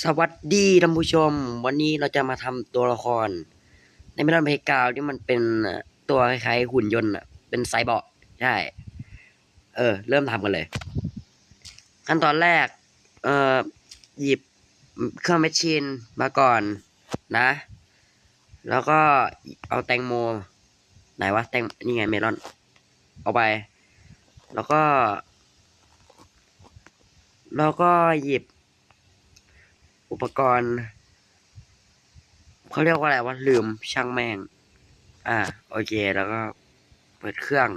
สวัสดีท่านผู้ชม วันนี้เราจะมาทำตัวละคร ในเมลอนเพกาวที่มันเป็นตัวคล้ายๆหุ่นยนต์อะเป็นไซบอร์ใช่เออ เริ่มทำกันเลย ขั้นตอนแรก เอ่อหยิบเครื่องแมชชีนมาก่อนนะ แล้วก็เอาแตงโม ไหนวะแตงนี่ไงเมลอน เอาไป แล้วก็ แล้วก็หยิบ อุปกรณ์เขาเรียกว่าอะไรวะลืมช่างแม่ง อ่า โอเค แล้วก็เปิดเครื่อง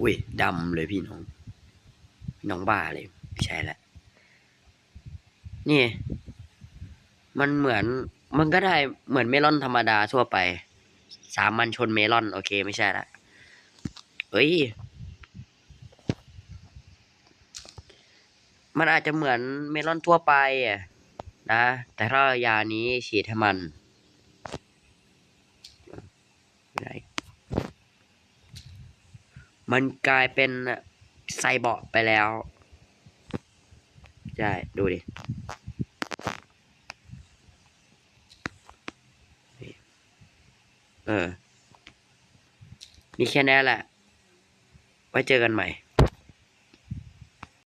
อุ้ยดำเลยพี่น้องพี่น้องบ้าเลยไม่ใช่ละนี่ มันเหมือนมันก็ได้เหมือนเมลอนธรรมดาทั่วไป สามัญชนเมลอน โอเคไม่ใช่ละเอ้ย มันอาจจะเหมือนเมลอนทั่วไปนะ แต่ถ้ายานี้ฉีดให้มันมันกลายเป็นไซบอร์ไปแล้ว ใช่ ดูดิ เออมีแค่นี้แหละ ไว้เจอกันใหม่